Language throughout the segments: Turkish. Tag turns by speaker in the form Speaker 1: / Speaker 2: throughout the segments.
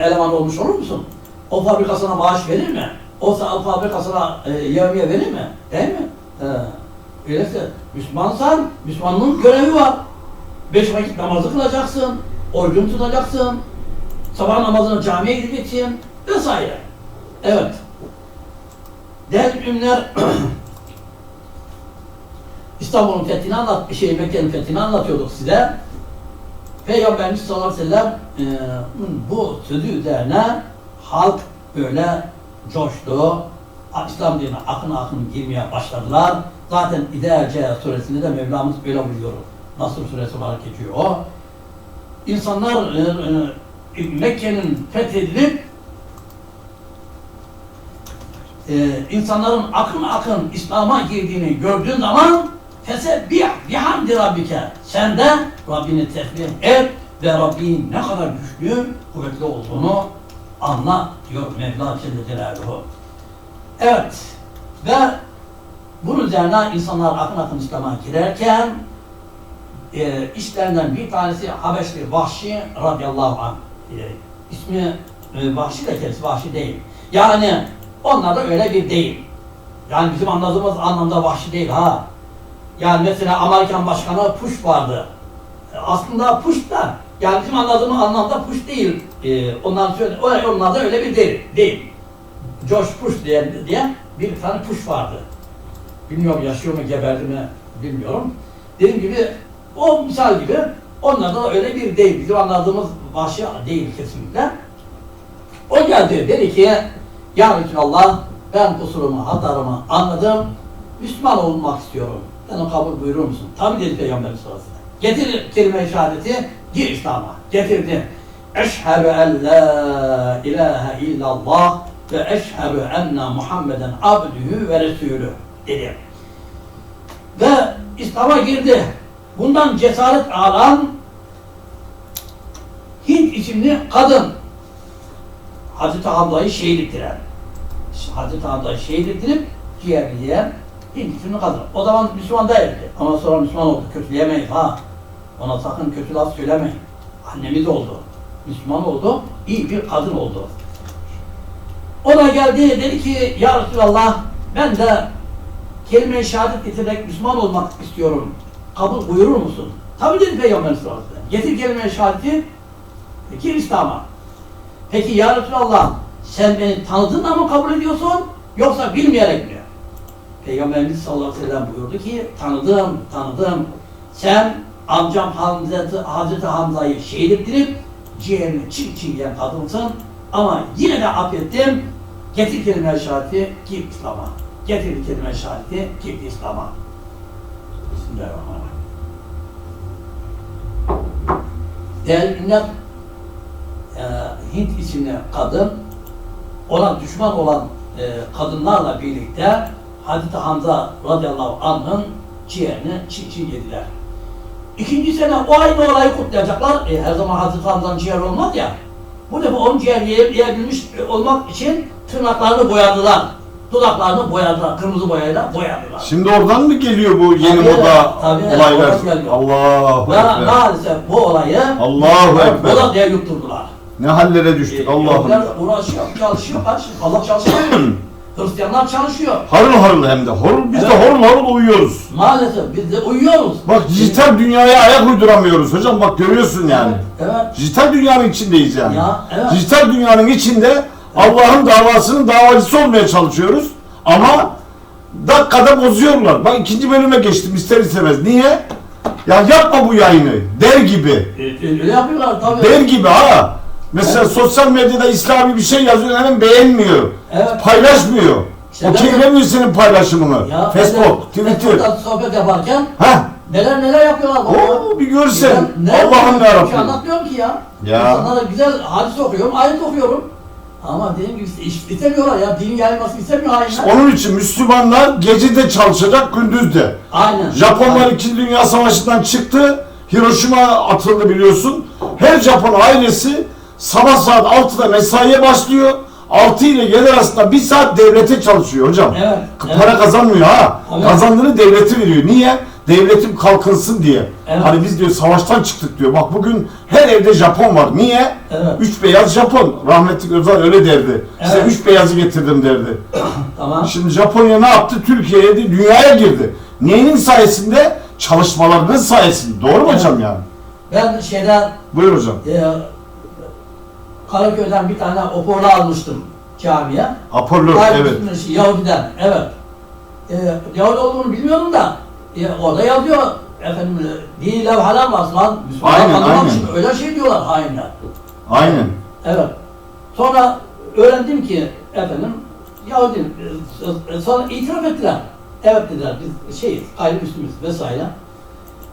Speaker 1: eleman olmuş olur musun? O fabrikasına maaş verir mi? O fabrikasına e, yevmiye verir mi? Değil mi? He. Öyleyse Müslümansan, Müslümanlığın görevi var. Beş vakit namazı kılacaksın, orucunu tutacaksın, sabah namazını camiye gideceksin vesaire. Evet. Değerli ümler İstanbul'un fethini anlat, şey Mekke'nin fethini anlatıyorduk size. Peygamberimiz sallallahu aleyhi ve sellem e, bu sözü üzerine halk böyle coştu. İslam dinine akın akın girmeye başladılar. Zaten İdeace suresinde de Mevlamız böyle buyuruyor. Nasr suresi olarak geçiyor o. İnsanlar e, e, Mekke'nin fethedilip e, insanların akın akın İslam'a girdiğini gördüğün zaman fesebbih bihamdi rabbike. Sen de Rabbini tesbih et ve Rabbin ne kadar güçlü, kuvvetli olduğunu anla diyor Mevla Celle Celaluhu. Evet ve bunun üzerine insanlar akın akın İslam'a girerken e, işlerinden bir tanesi Habeşli Vahşi radıyallahu anh. E, ismi e, Vahşi de kendisi Vahşi değil. Yani onlar da öyle bir değil. Yani bizim anladığımız anlamda vahşi değil ha. Yani mesela Amerikan Başkanı Push vardı. E, Aslında Push da yani bizim anladığımız anlamda Push değil. E, ondan söyle, onlar da öyle bir değil. değil. George Push diye, diye bir tane Push vardı. Bilmiyorum yaşıyor mu geberdi mi bilmiyorum. Dediğim gibi o misal gibi onlar da öyle bir değil. Bizim anladığımız vahşi değil kesinlikle. O geldi dedi ki Ya Resulallah ben kusurumu, hatarımı anladım. Müslüman olmak istiyorum. Beni kabul buyurur musun? Tabi dedi Peygamber sallallahu aleyhi ve sellem. Getir kelime-i şehadeti, gir İslam'a. Getirdi. Eşhedü en la ilahe illallah ve eşhedü enne Muhammeden abdühü ve resulü dedi. Ve İslam'a girdi. Bundan cesaret alan Hint isimli kadın Hazreti Hamza'yı şehit ettiren. Hazreti Hamza'yı şehit ettirip ciğerleyen Hint isimli kadın. O zaman Müslüman değildi. Ama sonra Müslüman oldu. Kötüleyemeyiz ha. Ona sakın kötü laf söylemeyin. Annemiz oldu. Müslüman oldu. iyi bir kadın oldu. O da geldi dedi ki Ya Resulallah ben de kelime-i şehadet getirerek Müslüman olmak istiyorum. Kabul buyurur musun? Tabi dedi Peygamber sallallahu. Getir kelime-i şehadeti gir İslam'a. Peki ya Resulallah sen beni tanıdığında mı kabul ediyorsun yoksa bilmeyerek mi? Peygamberimiz sallallahu aleyhi ve sellem buyurdu ki tanıdım, tanıdım. Sen amcam Hazreti, Hazreti Hamza'yı şehit ettirip ciğerini çiğ çiğ yiyen kadınsın ama yine de affettim. Getir kelime-i şehadeti gir İslam'a. Getir kelime-i şehadeti gir İslam'a. Bismillahirrahmanirrahim. Değerli ünlem, e, Hint isimli kadın ona düşman olan e, kadınlarla birlikte Hazreti Hamza radıyallahu anh'ın ciğerini çiğ çiğ yediler. İkinci sene o aynı olayı kutlayacaklar. E, her zaman Hazreti Hamza'nın ciğeri olmaz ya. Bu defa onun ciğer yiye- yiyebilmiş olmak için tırnaklarını boyadılar. Dudaklarını boyadılar. Kırmızı boyayla boyadılar.
Speaker 2: Şimdi oradan mı geliyor bu yeni
Speaker 1: Tabii,
Speaker 2: moda
Speaker 1: tabii,
Speaker 2: olaylar? Allahu Ekber.
Speaker 1: maalesef bu olayı
Speaker 2: Allahu Ekber.
Speaker 1: da diye yutturdular.
Speaker 2: Ne hallere düştük
Speaker 1: Ee,
Speaker 2: Allah'ım.
Speaker 1: Uğraşıyor, çalışıyor, kardeşim. Allah çalışmıyor. Hristiyanlar çalışıyor.
Speaker 2: Harıl harıl hem de. Horul, biz de
Speaker 1: Evet.
Speaker 2: horul horul uyuyoruz.
Speaker 1: Maalesef biz de uyuyoruz.
Speaker 2: Bak dijital dünyaya ayak uyduramıyoruz hocam bak görüyorsun yani.
Speaker 1: Evet.
Speaker 2: Dijital dünyanın içindeyiz yani.
Speaker 1: Ya, evet.
Speaker 2: Dijital dünyanın içinde Allah'ın davasının davacısı olmaya çalışıyoruz. Ama dakikada bozuyorlar. Bak ikinci bölüme geçtim ister istemez. Niye? Ya yapma bu yayını. Der gibi.
Speaker 1: E, e, yapıyorlar tabii.
Speaker 2: Der gibi ha. Mesela sosyal medyada İslami bir şey yazıyor hemen beğenmiyor.
Speaker 1: Evet.
Speaker 2: Paylaşmıyor.
Speaker 1: İşte
Speaker 2: Okeylemiyor senin paylaşımını.
Speaker 1: Ya,
Speaker 2: Facebook, Twitter.
Speaker 1: Facebook'ta sohbet yaparken
Speaker 2: Ha?
Speaker 1: neler neler yapıyorlar.
Speaker 2: Oo bir görsen. Allah'ım
Speaker 1: yapıyorum? Bir şey
Speaker 2: yarabbim.
Speaker 1: anlatmıyorum ki ya.
Speaker 2: Ya.
Speaker 1: İnsanlara güzel hadis okuyorum, ayet okuyorum. Ama dediğim gibi işte istemiyorlar ya. Dinin yayılmasını istemiyor hainler.
Speaker 2: Onun için Müslümanlar gece de çalışacak, gündüz de.
Speaker 1: Aynen.
Speaker 2: Japonlar
Speaker 1: Aynen.
Speaker 2: 2. Dünya Savaşı'ndan çıktı. Hiroşima atıldı biliyorsun. Her Japon ailesi sabah saat 6'da mesaiye başlıyor. 6 ile 7 arasında bir saat devlete çalışıyor hocam.
Speaker 1: Evet,
Speaker 2: Para
Speaker 1: evet.
Speaker 2: kazanmıyor ha.
Speaker 1: Evet.
Speaker 2: Kazandığını devleti veriyor. Niye? devletim kalkınsın diye.
Speaker 1: Evet.
Speaker 2: Hani biz diyor savaştan çıktık diyor. Bak bugün her evde Japon var. Niye?
Speaker 1: Evet.
Speaker 2: Üç beyaz Japon. Rahmetli Özal öyle derdi. Size
Speaker 1: Evet.
Speaker 2: üç beyazı getirdim derdi.
Speaker 1: Tamam.
Speaker 2: Şimdi Japonya ne yaptı? Türkiye'ye de dünyaya girdi. Neyin sayesinde? Çalışmalarının sayesinde. Doğru mu
Speaker 1: Evet.
Speaker 2: hocam yani?
Speaker 1: Ben şeyden
Speaker 2: Buyur hocam.
Speaker 1: e, Karaköy'den bir tane oporla almıştım camiye. Hayır,
Speaker 2: evet.
Speaker 1: Müslüman, Yahudiden, evet. E, Yahudi olduğunu bilmiyordum da e, orada yazıyor efendim e, dini levhalar var lan.
Speaker 2: Aynen, aynen.
Speaker 1: öyle şey diyorlar hainler.
Speaker 2: Aynen.
Speaker 1: Evet. Sonra öğrendim ki efendim Yahudi e, e, sonra itiraf ettiler. Evet dediler biz şeyiz, gayrimüslimiz vesaire.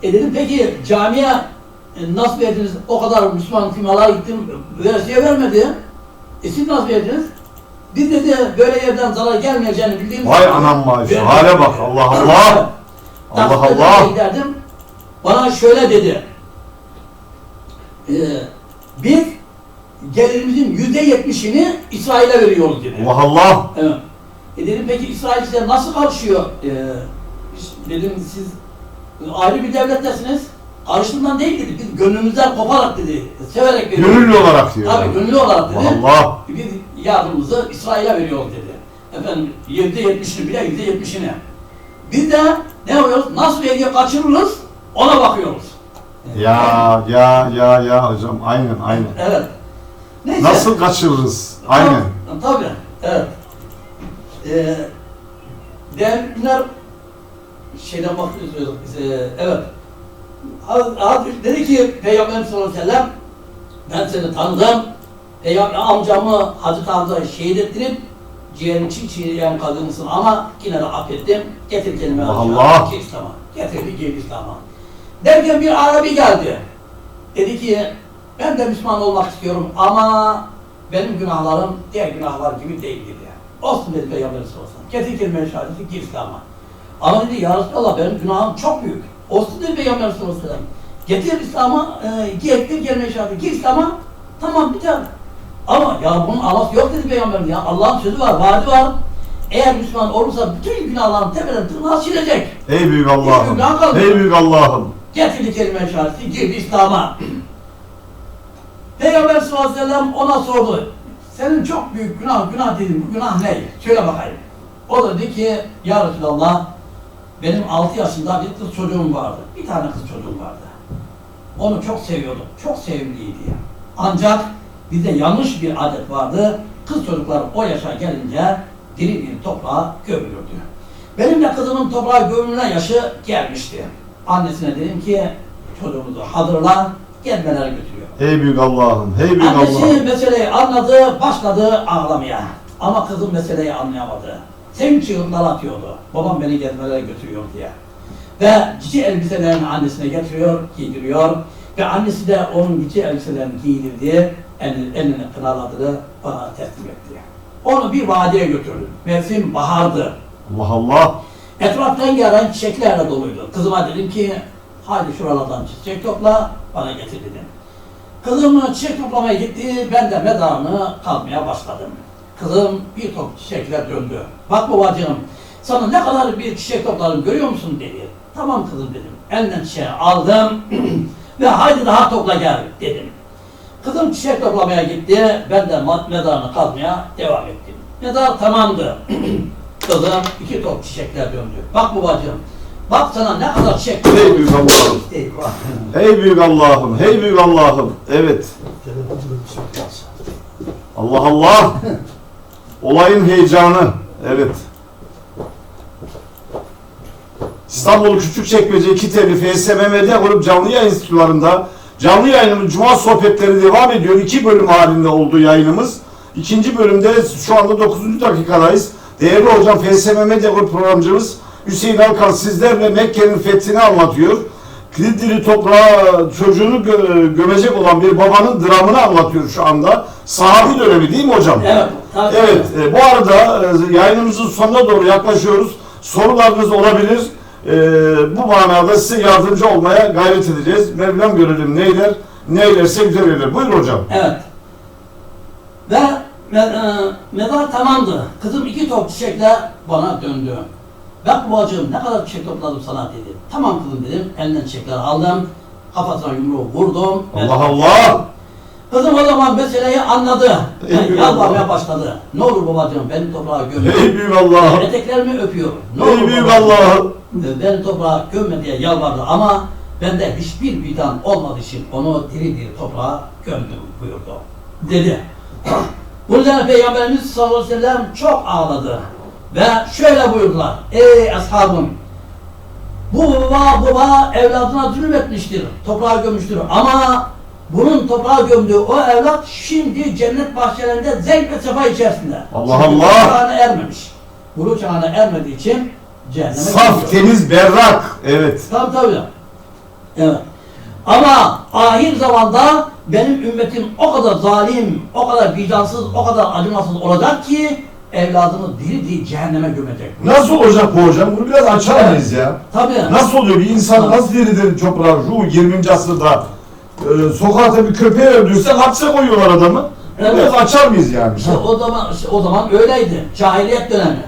Speaker 1: E dedim peki camiye e, nasıl verdiniz? O kadar Müslüman firmalara gittim, versiye vermedi. E siz nasıl verdiniz? Biz dedi böyle yerden zarar gelmeyeceğini bildiğimiz
Speaker 2: Vay anam
Speaker 1: Vermedik.
Speaker 2: hale bak. Allah Allah. Allah Allah.
Speaker 1: giderdim. Bana şöyle dedi. Ee, biz gelirimizin yüzde yetmişini İsrail'e veriyoruz dedi.
Speaker 2: Allah Allah.
Speaker 1: Evet. E dedim peki İsrail size nasıl karışıyor? Ee, biz- dedim siz ayrı bir devlettesiniz. Karıştığından değil dedi. Biz gönlümüzden koparak dedi. Severek veriyoruz.
Speaker 2: Gönüllü olarak diyor.
Speaker 1: Tabii gönüllü olarak dedi.
Speaker 2: Allah.
Speaker 1: Biz yardımımızı İsrail'e veriyoruz dedi. Efendim yüzde yetmişini bile yüzde yetmişini. Biz de ne yapıyoruz? Nasıl vergiye kaçırırız? Ona bakıyoruz.
Speaker 2: Ya ya ya ya hocam. Aynen aynen.
Speaker 1: Evet. Neyse.
Speaker 2: Nasıl kaçırırız? Aynen.
Speaker 1: Tabii. tabii, Evet. Ee, değerli günler şeyden bakıyoruz. Ee, evet. Dedi ki Peygamber sallallahu aleyhi ve sellem ben seni tanıdım. Peygamber amcamı Hazreti Hamza'yı şehit ettirip ciğerini çiğ çiğneyen kadınsın ama yine de affettim. Getir kelime
Speaker 2: Allah.
Speaker 1: Gel İslam'a. Getirdi gel İslam'a. Derken bir Arabi geldi. Dedi ki ben de Müslüman olmak istiyorum ama benim günahlarım diğer günahlar gibi değil dedi. Olsun dedi Peygamber sallallahu aleyhi ve sellem. Getir kelime şehadeti gir İslam'a. Ama dedi ya Resulallah benim günahım çok büyük. Olsun dedi Peygamber sallallahu aleyhi ve sellem. Getir İslam'a, e, getir kelime şehadeti gir İslam'a. Tamam biter. Ama ya bunun aması yok dedi Peygamber ya. Allah'ın sözü var, vaadi var. Eğer Müslüman olursa bütün günahların tepeden tırnağa silecek.
Speaker 2: Ey büyük Allah'ım. Ey büyük Allah'ım.
Speaker 1: Getirdi kelime şahadeti, girdi İslam'a. Peygamber sallallahu aleyhi ve sellem ona sordu. Senin çok büyük günah, günah dedim, bu günah ne? Söyle bakayım. O da dedi ki, Ya Resulallah, benim 6 yaşında bir kız çocuğum vardı. Bir tane kız çocuğum vardı. Onu çok seviyordum, çok sevimliydi. Ancak bizde yanlış bir adet vardı. Kız çocuklar o yaşa gelince diri bir toprağa gömülürdü. Benim de kızımın toprağa gömülme yaşı gelmişti. Annesine dedim ki çocuğumuzu hazırla, gelmeler götürüyor.
Speaker 2: Ey büyük Allah'ım. Ey büyük
Speaker 1: Annesi
Speaker 2: Allah'ım.
Speaker 1: meseleyi anladı, başladı ağlamaya. Ama kızım meseleyi anlayamadı. Sevinç çığlıklar atıyordu. Babam beni gezmelere götürüyor diye. Ve cici elbiselerini annesine getiriyor, giydiriyor. Ve annesi de onun cici elbiselerini giydirdi, elini, elini kınaladı, bana teslim etti. Onu bir vadiye götürdüm. Mevsim bahardı.
Speaker 2: Allah Allah.
Speaker 1: Etraftan gelen çiçeklerle doluydu. Kızıma dedim ki, hadi şuralardan çiçek topla, bana getir dedim. Kızım çiçek toplamaya gitti, ben de medarını kazmaya başladım. Kızım bir top çiçekler döndü. Bak babacığım, sana ne kadar bir çiçek topladım görüyor musun dedi. Tamam kızım dedim. Elinden çiçeği aldım ve haydi daha topla gel dedim. Kızım çiçek toplamaya gitti, ben de medarını kazmaya devam ettim. Medar tamamdı. Kızım iki top çiçekler döndü. Bak babacığım, bak sana ne kadar çiçek
Speaker 2: Ey büyük Allah'ım.
Speaker 1: Eyvah.
Speaker 2: Ey büyük Allah'ım. Ey büyük Allah'ım. Evet. Allah Allah. Olayın heyecanı. Evet. İstanbul Küçükçekmece 2 telli FSM Medya Grup canlı yayın stüdyolarında canlı yayınımız Cuma sohbetleri devam ediyor. İki bölüm halinde oldu yayınımız. İkinci bölümde şu anda 9. dakikadayız. Değerli hocam FSM Medya Grup programcımız Hüseyin Alkan sizlerle Mekke'nin fethini anlatıyor. Kilitli toprağa çocuğunu gö- gömecek olan bir babanın dramını anlatıyor şu anda. Sahabi dönemi değil mi hocam?
Speaker 1: Evet. tabii.
Speaker 2: Evet, e, bu arada e, yayınımızın sonuna doğru yaklaşıyoruz. Sorularınız olabilir. E, bu manada size yardımcı olmaya gayret edeceğiz. Mevlam görelim neyler, neylerse güzel eder. Buyurun hocam.
Speaker 1: Evet. Ve me, e, mezar tamamdı. Kızım iki top çiçekle bana döndü. Bak babacığım ne kadar çiçek topladım sana dedi. Tamam kızım dedim. Elinden çiçekleri aldım. Kafasına yumruğu vurdum.
Speaker 2: Allah Allah.
Speaker 1: Kızım o zaman meseleyi anladı. Yani yalvarmaya başladı. Ne olur babacığım beni toprağa gömme.
Speaker 2: Ey büyük Allah'ım.
Speaker 1: Eteklerimi öpüyor. Ne
Speaker 2: Ey
Speaker 1: olur
Speaker 2: büyük
Speaker 1: babacığım,
Speaker 2: Allah'ım.
Speaker 1: Beni toprağa gömme diye yalvardı ama bende hiçbir vicdan olmadığı için onu diri diri toprağa gömdüm buyurdu. Dedi. Bunun üzerine Peygamberimiz sallallahu aleyhi ve sellem çok ağladı. Ve şöyle buyurdular. Ey ashabım! Bu baba baba evladına zulmetmiştir. Toprağa gömmüştür. Ama bunun toprağa gömdüğü o evlat şimdi cennet bahçelerinde zevk ve sefa içerisinde.
Speaker 2: Allah
Speaker 1: Çünkü
Speaker 2: Allah!
Speaker 1: Çağına ermemiş. Buluğ çağına ermediği için cehenneme
Speaker 2: Saf,
Speaker 1: gidiyor.
Speaker 2: temiz, berrak. Evet.
Speaker 1: Tabii tabii. Evet. Ama ahir zamanda benim ümmetim o kadar zalim, o kadar vicdansız, o kadar acımasız olacak ki evladını diri diri cehenneme gömecek.
Speaker 2: Nasıl olacak bu hocam? Bunu biraz açar
Speaker 1: Evet.
Speaker 2: mıyız ya?
Speaker 1: Tabii.
Speaker 2: Nasıl oluyor? Bir insan
Speaker 1: Evet.
Speaker 2: nasıl diri diri toprağa ruh 20. asırda e, sokakta bir köpeği öldürse hapse koyuyorlar adamı.
Speaker 1: Evet.
Speaker 2: Biraz açar mıyız yani?
Speaker 1: İşte o zaman işte o zaman öyleydi. Cahiliyet dönemi.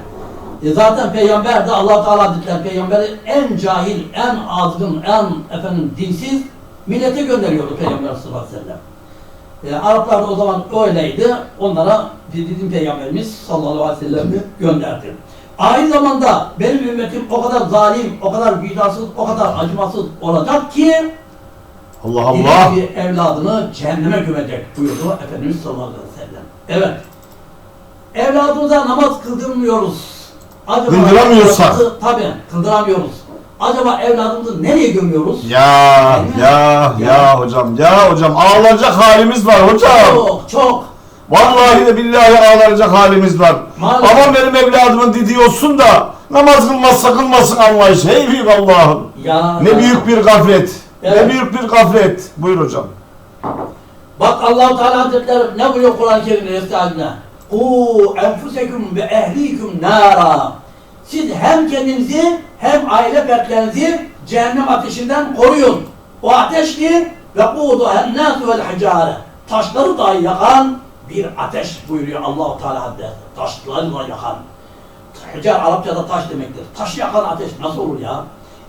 Speaker 1: E zaten peygamber de Allah Teala Hazretleri peygamberi en cahil, en azgın, en efendim dinsiz millete gönderiyordu peygamber sallallahu aleyhi ve sellem. E, Araplar da o zaman öyleydi. Onlara bizim peygamberimiz sallallahu aleyhi ve sellem'i gönderdi. Aynı zamanda benim ümmetim o kadar zalim, o kadar vicdansız, o kadar acımasız olacak ki
Speaker 2: Allah Allah.
Speaker 1: bir evladını cehenneme gömecek buyurdu Efendimiz sallallahu aleyhi ve sellem. Evet. Evladımıza namaz kıldırmıyoruz. Acaba
Speaker 2: Kıldıramıyorsak.
Speaker 1: Tabii kıldıramıyoruz. Acaba evladımızı nereye gömüyoruz?
Speaker 2: Ya
Speaker 1: Değil mi?
Speaker 2: ya ya hocam ya hocam ağlanacak halimiz var hocam.
Speaker 1: Çok çok.
Speaker 2: Vallahi de billahi ağlanacak halimiz var.
Speaker 1: Maalesef.
Speaker 2: Aman benim evladımın dediği olsun da namaz kılmazsa kılmasın anlayış. Hey büyük Allah'ım.
Speaker 1: Ya,
Speaker 2: Ne büyük bir gaflet. Ne
Speaker 1: Evet.
Speaker 2: büyük bir gaflet. Buyur hocam.
Speaker 1: Bak Allah-u Teala Hazretleri ne buyuruyor Kur'an-ı Kerim'de Estağfirullah. Ku enfusekum ve ehlikum nara. Siz hem kendinizi hem aile fertlerinizi cehennem ateşinden koruyun. O ateş ki nasu vel hicare. Taşları dahi yakan bir ateş buyuruyor Allah-u Teala Hazretleri. Taşları da yakan. Hicar Arapçada taş demektir. Taş yakan ateş nasıl olur ya?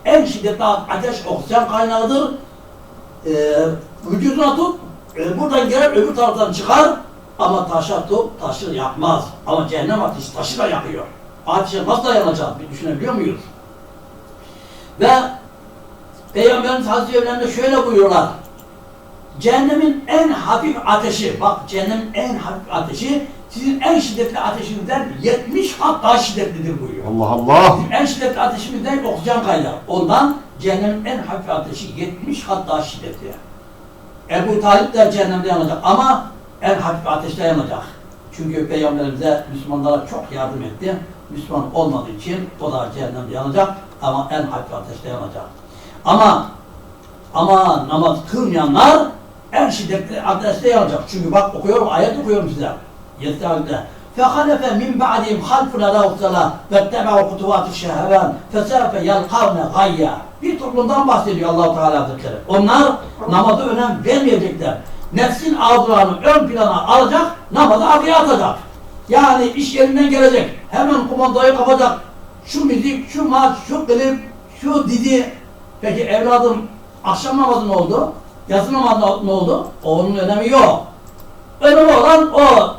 Speaker 1: En şiddetli ateş oksijen kaynağıdır. Ee, vücuduna tut, e, buradan girer öbür taraftan çıkar ama taşa tut, taşı yakmaz. Ama cehennem ateşi taşı da yakıyor. Ateşe nasıl dayanacağız bir düşünebiliyor muyuz? Ve Peygamberimiz Hazreti Evlen'de şöyle buyuruyorlar. Cehennemin en hafif ateşi, bak cehennemin en hafif ateşi sizin en şiddetli ateşinizden 70 kat daha şiddetlidir buyuruyor.
Speaker 2: Allah Allah.
Speaker 1: Bizim en şiddetli ateşimizden oksijen kaynağı. Ondan cehennemin en hafif ateşi 70 kat daha şiddetli. Ebu Talip de cehennemde yanacak ama en hafif ateşte yanacak. Çünkü Peygamberimize Müslümanlara çok yardım etti. Müslüman olmadığı için o da cehennemde yanacak ama en hafif ateşte yanacak. Ama ama namaz kılmayanlar en şiddetli ateşte yanacak. Çünkü bak okuyorum, ayet okuyorum size. Yestağfirullah. فَخَلَفَ مِنْ بَعْدِهِمْ خَلْفٌ اَلَوْ الصَّلَاةِ وَاتَّبَعُوا خُطُوَاتِ الشَّهَوَانِ فَسَوْفَ يَلْقَوْنَ غَيَّا Bir toplumdan bahsediyor allah Teala Hazretleri. Onlar namaza önem vermeyecekler. Nefsin arzularını ön plana alacak, namazı arkaya atacak. Yani iş yerinden gelecek, hemen kumandayı kapacak. Şu müzik, şu maç, şu klip, şu dizi. Peki evladım akşam namazı ne oldu? Yatsı namazı ne oldu? Onun önemi yok. Önemli olan o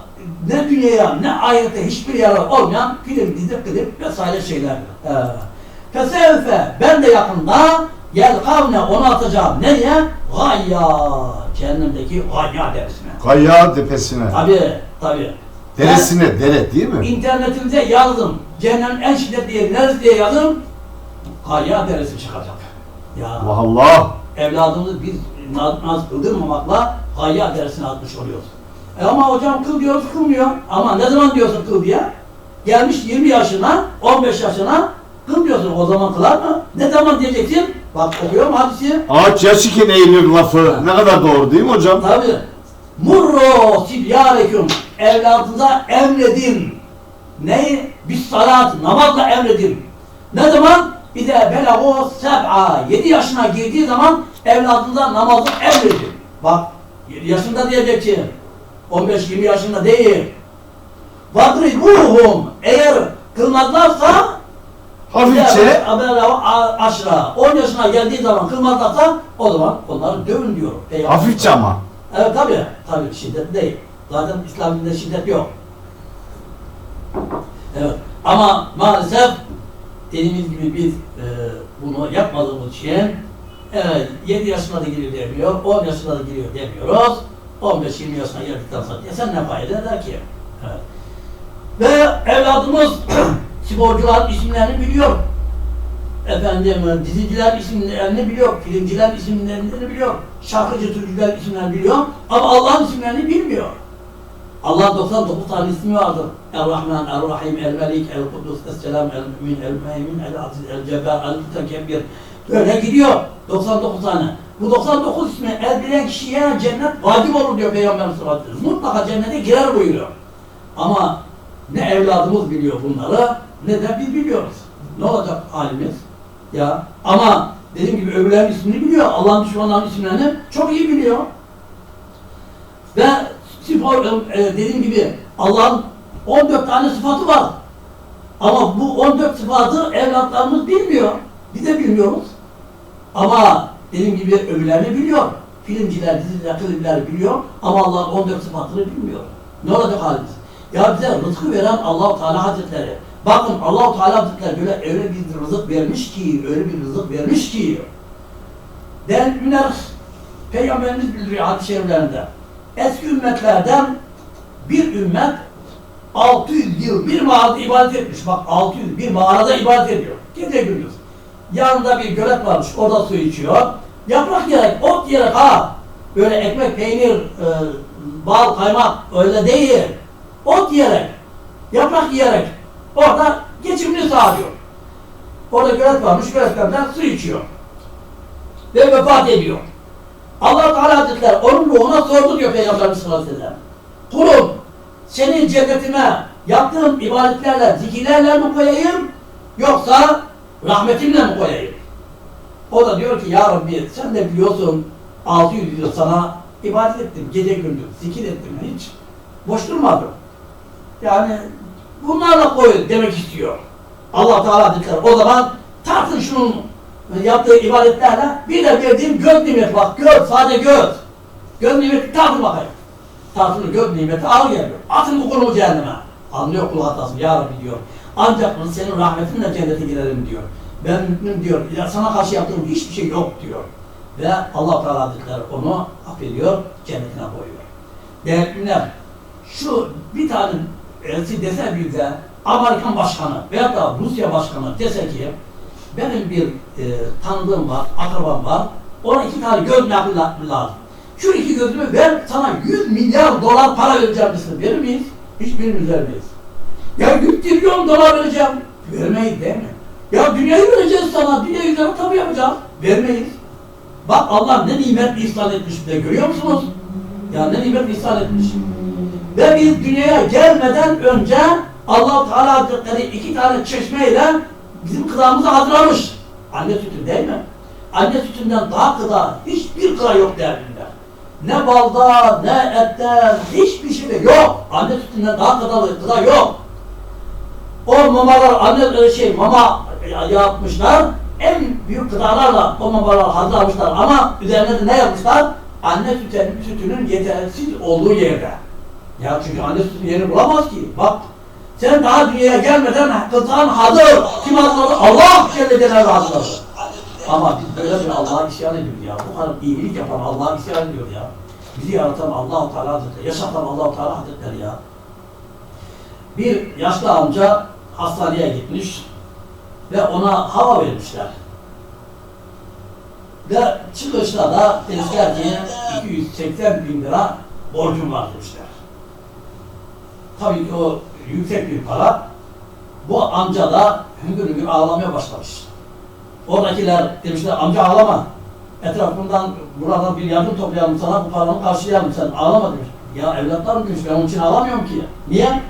Speaker 1: ne dünyaya ne ahirete hiçbir yararı olmayan film, dizi, klip vesaire şeyler. Ee, Fesevfe ben de yakında gel kavne onu atacağım. Nereye? Gayya. Cehennemdeki gayya derisine.
Speaker 2: Kaya tepesine.
Speaker 1: Tabi tabi.
Speaker 2: Deresine, dere değil mi?
Speaker 1: İnternetimize yazdım. Cehennemin en şiddetli yeri neresi diye yazdım. Gayya deresi çıkacak. Ya
Speaker 2: Allah Allah.
Speaker 1: evladımızı biz naz, kıldırmamakla gayya dersine atmış oluyoruz. E ama hocam kıl diyoruz kılmıyor. Ama ne zaman diyorsun kıl diye? Gelmiş 20 yaşına, 15 yaşına kıl diyorsun. O zaman kılar mı? Ne zaman diyeceksin? Bak okuyorum hadisi.
Speaker 2: Ağaç yaş iken eğilir lafı. Ne kadar doğru değil mi hocam?
Speaker 1: Tabi. Murro sibyâreküm evladınıza emredin. Neyi? Bis salat, namazla emredin. Ne zaman? Bir de belago seb'a, 7 yaşına girdiği zaman evladınıza namazı emredin. Bak, 7 yaşında diyeceksin. 15-20 yaşında değil. Vadribuhum eğer kılmazlarsa
Speaker 2: Hafifçe
Speaker 1: aşra 10 yaşına geldiği zaman kılmazlarsa o zaman onları dövün diyor. Peygamber.
Speaker 2: hafifçe ama.
Speaker 1: Evet tabi. Tabi şiddet değil. Zaten İslam dininde şiddet yok. Evet. Ama maalesef dediğimiz gibi biz e, bunu yapmadığımız için evet, 7 yaşına da giriyor demiyor, 10 yaşına da giriyor demiyoruz. 15-20 yaşına geldikten sonra desen ne fayda eder ki? Evet. Ve evladımız sporcular isimlerini biliyor. Efendim diziciler isimlerini biliyor, filmciler isimlerini biliyor, şarkıcı türküler isimlerini biliyor ama Allah'ın isimlerini bilmiyor. Allah 99 tane ismi vardır. Er-Rahman, Er-Rahim, El-Melik, El-Kudüs, Es-Selam, El-Mümin, El-Müheymin, El-Aziz, El-Cebbar, El-Mutekebbir. Böyle gidiyor 99 tane. Bu 99 ismi el bilen kişiye cennet vacip olur diyor Peygamber sallallahu. Mutlaka cennete girer buyuruyor. Ama ne evladımız biliyor bunları ne de biz biliyoruz. Ne olacak halimiz? Ya ama dediğim gibi öbürlerin ismini biliyor. Allah'ın düşmanlarının isimlerini çok iyi biliyor. Ve spor, e, dediğim gibi Allah'ın 14 tane sıfatı var. Ama bu 14 sıfatı evlatlarımız bilmiyor. Biz de bilmiyoruz. Ama dediğim gibi öbürlerini biliyor. Filmciler, diziler, klipler biliyor ama Allah'ın 14 sıfatını bilmiyor. Ne olacak halimiz? Ya bize rızkı veren allah Teala Hazretleri. Bakın allah Teala Hazretleri böyle öyle bir rızık vermiş ki, öyle bir rızık vermiş ki. Den Üner Peygamberimiz bildiriyor hadis-i şeriflerinde. Eski ümmetlerden bir ümmet 600 yıl bir mağarada ibadet etmiş. Bak 600 bir mağarada ibadet ediyor. Gece gündüz. Yanında bir gölet varmış. Orada su içiyor. Yaprak yiyerek, ot yiyerek ha. Böyle ekmek, peynir, e, bal, kaymak öyle değil. Ot yiyerek, yaprak yiyerek orada geçimini sağlıyor. Orada gölet varmış. Göletten su içiyor. Ve vefat ediyor. Allah Teala Hazretleri onun ruhuna sordu diyor Peygamberimiz sallallahu aleyhi. Kulum senin cennetime yaptığım ibadetlerle, zikirlerle mi koyayım yoksa rahmetimle mi koyayım? O da diyor ki ya Rabbi sen de biliyorsun 600 yıl sana ibadet ettim gece gündüz, zikir ettim hiç boş durmadım. Yani bunlarla koy demek istiyor. Allah Teala Hazretleri o zaman tartın şunun yaptığı ibadetlerle bir de verdiğim göz nimeti bak göz sadece göz. Göz nimeti tartın bakayım. Tartını göz nimeti ağır geliyor. Atın bu kolumu cehenneme. Anlıyor kul hatası ya Rabbi diyor. Ancak senin rahmetinle cennete girerim diyor. Ben mümin diyor. Ya sana karşı yaptığım hiçbir şey yok diyor. Ve Allah Teala Hazretleri onu affediyor, cennetine koyuyor. Değerliler, şu bir tane elsi dese bir de Amerikan başkanı veya da Rusya başkanı dese ki benim bir e, tanıdığım var, akrabam var. Ona iki tane göz nakli lazım. Şu iki gözümü ver, sana 100 milyar dolar para vereceğim misin? Verir miyiz? Hiçbirimiz vermeyiz. Ya 100 trilyon dolar vereceğim. Vermeyiz değil mi? Ya dünyayı vereceğiz sana. Dünya üzerine tabi yapacağız. Vermeyiz. Bak Allah ne nimet ihsan etmiş bize görüyor musunuz? Ya ne nimet ihsan etmiş. Ve biz dünyaya gelmeden önce Allah Teala Hazretleri iki tane çeşmeyle bizim gıdamızı hazırlamış. Anne sütü değil mi? Anne sütünden daha gıda, hiçbir gıda yok değerliler. Ne balda, ne ette, hiçbir şey de yok. Anne sütünden daha gıdalı gıda yok. O mamalar, anne şey mama yapmışlar. En büyük gıdalarla o mamalar hazırlamışlar ama üzerine de ne yapmışlar? Anne sütünün, sütünün yetersiz olduğu yerde. Ya çünkü anne sütünün yerini bulamaz ki. Bak sen daha dünyaya gelmeden gıdan hazır. Kim hazırladı? Allah Celle Celaluhu hazırladı. Ama biz böyle bir Allah'a isyan ediyoruz ya. Bu kadar iyilik yapan Allah'a isyan ediyor ya. Bizi yaratan Allah-u Teala Hazretleri, yaşatan Allah-u Teala Hazretleri ya. Bir yaşlı amca hastaneye gitmiş ve ona hava vermişler. Ve çıkışta da demişler ki 280 bin lira borcum var demişler. Tabii ki o yüksek bir para. Bu amca da hüngür hüngür ağlamaya başlamış. Oradakiler demişler amca ağlama. Etrafından buradan bir yardım toplayalım sana bu paranı karşılayalım sen ağlama demiş. Ya evlatlarım demiş ben onun için ağlamıyorum ki. Niye?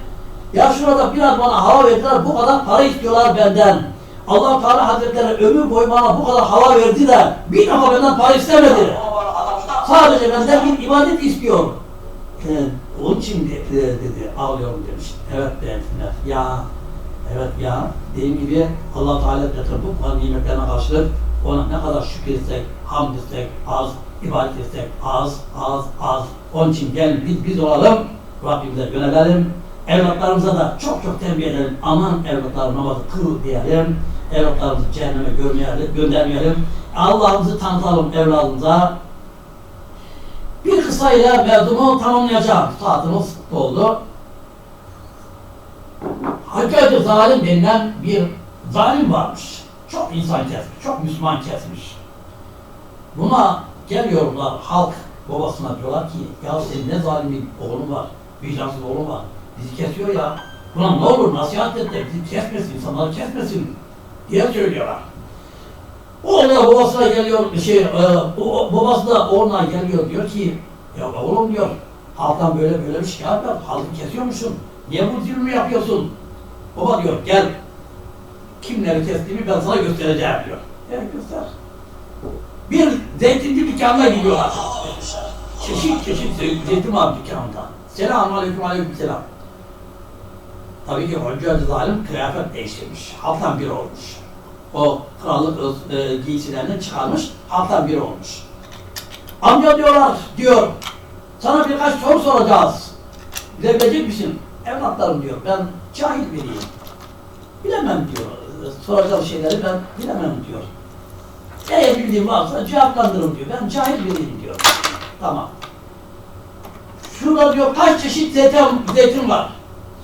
Speaker 1: Ya şurada biraz bana hava verdiler bu kadar para istiyorlar benden. Allah Teala Hazretleri ömür boyu bana bu kadar hava verdi de bir defa benden para istemedi. Sadece benden bir ibadet istiyor. Ee, onun için de- de- dedi, ağlıyorum demiş. Evet demişler. Ya Evet ya dediğim gibi Allah Teala bu kadar nimetlerine karşılık ona ne kadar şükretsek, hamd etsek az, ibadet etsek az, az, az. Onun için gel biz biz olalım, Rabbimize yönelelim. Evlatlarımıza da çok çok tembih edelim. Aman evlatlarım namazı kıl diyelim. Evlatlarımızı cehenneme göndermeyelim. Allah'ımızı tanıtalım evladımıza. Bir kısayla mevzumu tamamlayacağım. Saatimiz doldu. Hakikaten zalim denilen bir zalim varmış. Çok insan kesmiş, çok Müslüman kesmiş. Buna geliyorlar halk babasına diyorlar ki ya senin ne zalim bir oğlun var, vicdansız oğlun var. Bizi kesiyor ya. Buna ne olur nasihat et de bizi kesmesin, insanları kesmesin diye söylüyorlar. Oğlu da babasına geliyor, şey, e, o- babası da oğluna geliyor diyor ki ya oğlum diyor halktan böyle böyle bir şikayet var, halkı kesiyormuşsun. Niye bu zulmü yapıyorsun? Baba diyor gel kimleri kestiğimi ben sana göstereceğim diyor. Gel göster. Bir zeytinci dükkanına gidiyorlar. Çeşit çeşit zey- zeytin var dükkanında. Selamun aleyküm aleyküm selam. Tabii ki Hoca Zalim kıyafet değiştirmiş. Halktan biri olmuş. O krallık e, giysilerini çıkarmış, halktan biri olmuş. Amca diyorlar, diyor, sana birkaç soru soracağız. Bilebilecek misin? Evlatlarım diyor, ben cahil biriyim. Bilemem diyor, soracağım şeyleri ben bilemem diyor. Eğer bildiğim varsa cevaplandırırım diyor, ben cahil biriyim diyor. Tamam. Şurada diyor kaç çeşit zeytin, zeytin var.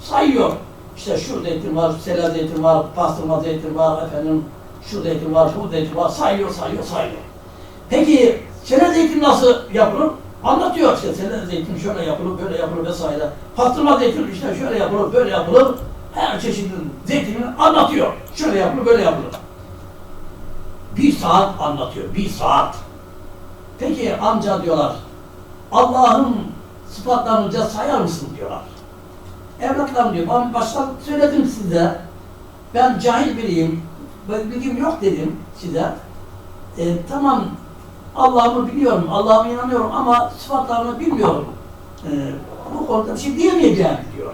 Speaker 1: Sayıyor. İşte şu zeytin var, sela zeytin var, pastırma zeytin var, efendim şu zeytin var, bu zeytin var, sayıyor, sayıyor, sayıyor. Peki sele zeytin nasıl yapılır? Anlatıyor işte sele zeytin şöyle yapılır, böyle yapılır vesaire. Pastırma zeytin işte şöyle yapılır, böyle yapılır. Her çeşidin zeytinini anlatıyor. Şöyle yapılır, böyle yapılır. Bir saat anlatıyor, bir saat. Peki amca diyorlar, Allah'ın sıfatlarını sayar mısın diyorlar. Evlatlarım diyor, ben baştan söyledim size. Ben cahil biriyim, ben bilgim yok dedim size. E, tamam, Allah'ımı biliyorum, Allah'ıma inanıyorum ama sıfatlarını bilmiyorum. E, bu konuda bir şey diyemeyeceğim diyor.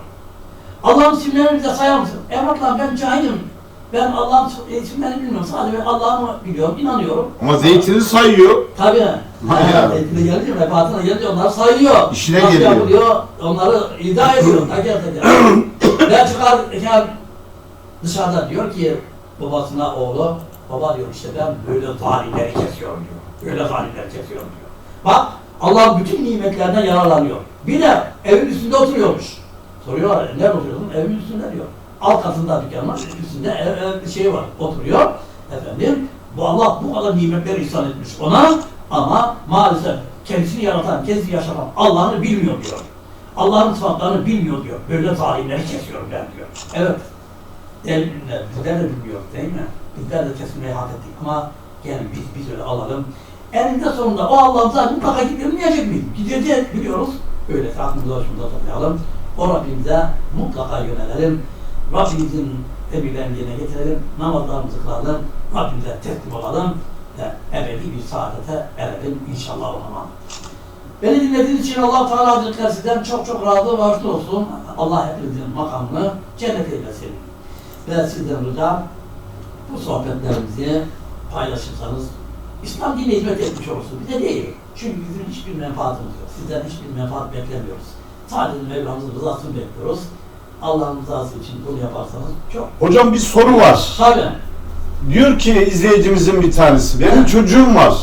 Speaker 1: Allah'ın isimlerini bize sayar mısın? Evlatlarım ben cahilim. Ben Allah'ın isimlerini bilmiyorum. Sadece Allah'ımı biliyorum, inanıyorum.
Speaker 2: Ama zeytini sayıyor.
Speaker 1: Tabii.
Speaker 2: Hay ya.
Speaker 1: Zeytine gelince vefatına gelince onları sayıyor.
Speaker 2: İşine
Speaker 1: Nasıl
Speaker 2: geliyor.
Speaker 1: yapılıyor, onları iddia ediyor. teker. Ve çıkarken dışarıda diyor ki babasına oğlu, baba diyor işte ben böyle zalimleri kesiyorum diyor. Böyle zalimleri kesiyorum diyor. Bak Allah bütün nimetlerinden yararlanıyor. Bir de evin üstünde oturuyormuş. Soruyorlar nerede oturuyorsun? Evin üstünde diyor. Alt katında dükkan var, üstünde ev, ev şey var. Oturuyor. Efendim, bu Allah bu kadar nimetleri ihsan etmiş ona ama maalesef kendisini yaratan, kendisini yaşatan Allah'ını bilmiyor diyor. Allah'ın sıfatlarını bilmiyor diyor. Böyle zalimleri kesiyorum ben diyor. Evet. El, bizler de bilmiyoruz değil mi? Bizler de kesinlikle hak ettik ama gelin biz, biz öyle alalım. Eninde sonunda o Allah'ın mutlaka gidilmeyecek miyiz? Gideceğiz biliyoruz. Öyleyse aklımıza başımıza toplayalım. O Rabbimize mutlaka yönelelim. Rabbimizin emirlerini yerine getirelim. Namazlarımızı kılalım. Rabbimize teslim olalım. Ve ebedi bir saadete erelim inşallah o zaman. Beni dinlediğiniz için Allah Teala Hazretleri sizden çok çok razı ve olsun. Allah hepinizin makamını cennet eylesin. Ve sizden ricam bu sohbetlerimizi paylaşırsanız İslam dine hizmet etmiş olursun. Bize değil. Çünkü bizim hiçbir menfaatimiz yok. Sizden hiçbir menfaat beklemiyoruz. Sadece Mevlamızın rızasını bekliyoruz. Allah'ın rızası için bunu yaparsanız çok
Speaker 2: Hocam bir soru var.
Speaker 1: Tabii.
Speaker 2: Diyor ki izleyicimizin bir tanesi. Benim çocuğum var.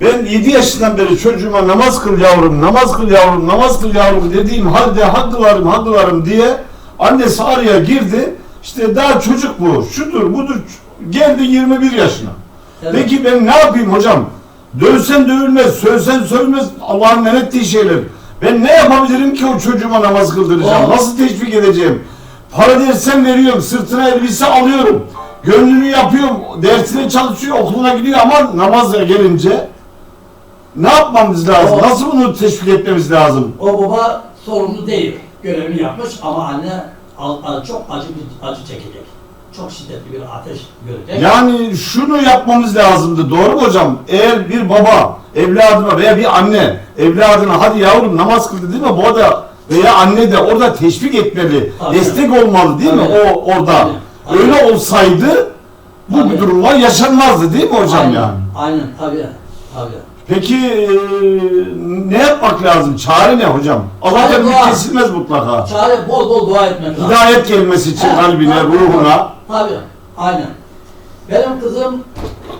Speaker 2: Ben 7 yaşından beri çocuğuma namaz kıl yavrum, namaz kıl yavrum, namaz kıl yavrum dediğim halde haklılarım, haklılarım diye annesi araya girdi. İşte daha çocuk bu, şudur, budur. Geldi 21 yaşına.
Speaker 1: Evet.
Speaker 2: Peki ben ne yapayım hocam? Dövsen dövülmez, sövsen sövülmez Allah'ın men ettiği şeyler. Ben ne yapabilirim ki o çocuğuma namaz kıldıracağım?
Speaker 1: O-
Speaker 2: Nasıl teşvik edeceğim? Para dersen veriyorum, sırtına elbise alıyorum. Gönlünü yapıyorum, dersine çalışıyor, okuluna gidiyor ama namaza gelince ne yapmamız lazım?
Speaker 1: O-
Speaker 2: Nasıl bunu teşvik etmemiz lazım?
Speaker 1: O baba sorumlu değil. Görevini yapmış ama anne çok acı bir acı çekecek. Çok şiddetli bir ateş görecek.
Speaker 2: Yani şunu yapmamız lazımdı. Doğru mu hocam? Eğer bir baba evladına veya bir anne evladına hadi yavrum namaz kıl dedi mi? Bu da veya anne de orada teşvik etmeli,
Speaker 1: Tabii.
Speaker 2: destek olmalı değil mi?
Speaker 1: Tabii.
Speaker 2: O orada.
Speaker 1: Tabii. Tabii.
Speaker 2: Öyle olsaydı bu
Speaker 1: Tabii.
Speaker 2: durumlar yaşanmazdı değil mi hocam
Speaker 1: aynen,
Speaker 2: yani?
Speaker 1: Aynen tabii. Tabii.
Speaker 2: Peki e, ne yapmak lazım? Çare ne hocam? Allah'tan
Speaker 1: Çare dua.
Speaker 2: kesilmez mutlaka.
Speaker 1: Çare bol bol dua etmek lazım.
Speaker 2: Hidayet gelmesi için
Speaker 1: Evet,
Speaker 2: kalbine,
Speaker 1: tabii.
Speaker 2: ruhuna.
Speaker 1: Tabii, aynen. Benim kızım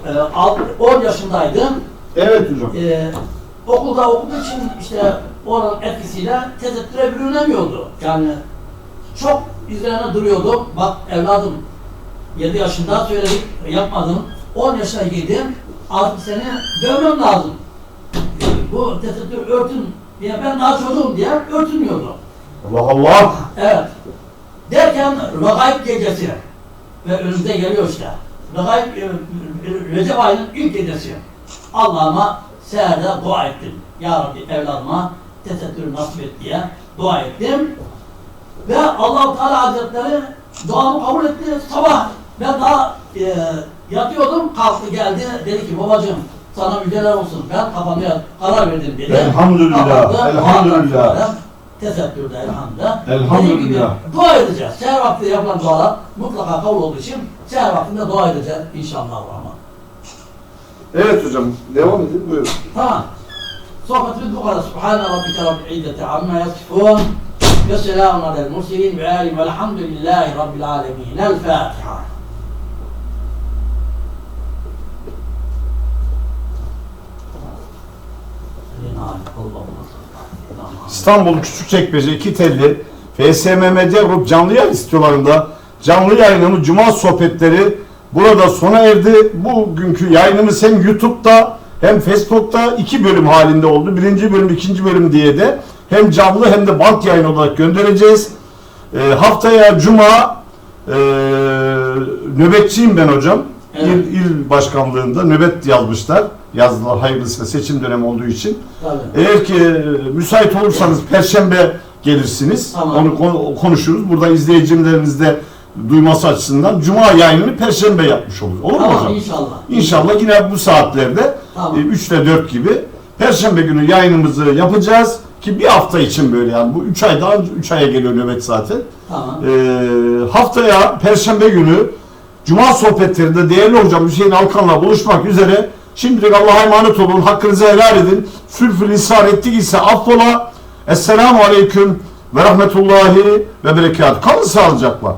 Speaker 1: e, alt- 10 yaşındaydı.
Speaker 2: Evet hocam.
Speaker 1: E, okulda okuduğu için işte onun etkisiyle tezettüre bürünemiyordu. Yani çok üzerine duruyordu. Bak evladım 7 yaşında söyledik yapmadım. 10 yaşına girdim. Artık seni dövmem lazım. E, Bu tesettür örtün diye ben daha çocuğum diye örtünmüyordu.
Speaker 2: Allah Allah.
Speaker 1: Evet. Derken Regaib gecesi ve önümüze geliyor işte. Regaib e, Recep ayının ilk gecesi. Allah'ıma seherde dua ettim. Ya Rabbi evladıma tesettür nasip et diye dua ettim. Ve allah Teala Hazretleri duamı kabul etti. Sabah ben daha e, yatıyordum. Kalktı geldi. Dedi ki babacığım sana müjdeler olsun. Ben kafamda karar verdim dedi.
Speaker 2: Elhamdülillah,
Speaker 1: Kapattı.
Speaker 2: elhamdülillah.
Speaker 1: Tesettürde elhamdülillah.
Speaker 2: Elhamdülillah.
Speaker 1: Gibi dua edeceğiz. Seher vakti yapılan dualar mutlaka kabul olduğu için seher vaktinde dua edeceğiz inşallah rahman.
Speaker 2: Evet hocam. Devam edin. Buyurun.
Speaker 1: Tamam. Sohbetimiz bu kadar. Subhane rabbike rabbil izzeti amma yasifun. Ve selamun alel murselin ve alim velhamdülillahi rabbil alemin. El Fatiha.
Speaker 2: İstanbul Küçükçekmece iki telli FSMMC Grup canlı yayın istiyorlarında canlı yayınımız Cuma sohbetleri burada sona erdi. Bugünkü yayınımız hem YouTube'da hem Facebook'ta iki bölüm halinde oldu. Birinci bölüm, ikinci bölüm diye de hem canlı hem de bant yayın olarak göndereceğiz. Ee, haftaya Cuma ee, nöbetçiyim ben hocam.
Speaker 1: Evet.
Speaker 2: İl, il başkanlığında nöbet yazmışlar. Yazdılar hayırlısıyla seçim dönemi olduğu için.
Speaker 1: Tabii.
Speaker 2: Eğer ki e, müsait olursanız Perşembe gelirsiniz.
Speaker 1: Tamam.
Speaker 2: Onu kon- konuşuruz. Burada izleyicilerimiz de duyması açısından Cuma yayınını Perşembe yapmış oluruz. Olur mu
Speaker 1: Tamam
Speaker 2: hocam?
Speaker 1: inşallah.
Speaker 2: İnşallah yine bu saatlerde
Speaker 1: Tamam.
Speaker 2: 3 ile 4 gibi Perşembe günü yayınımızı yapacağız. Ki bir hafta için böyle yani bu 3 ay daha 3 aya geliyor nöbet zaten.
Speaker 1: Tamam.
Speaker 2: Ee, haftaya Perşembe günü Cuma sohbetlerinde değerli hocam Hüseyin Alkan'la buluşmak üzere. Şimdilik Allah'a emanet olun. Hakkınızı helal edin. Sülfü lisan ettik ise affola. Esselamu Aleyküm ve Rahmetullahi ve Berekat. Kalın sağlıcakla.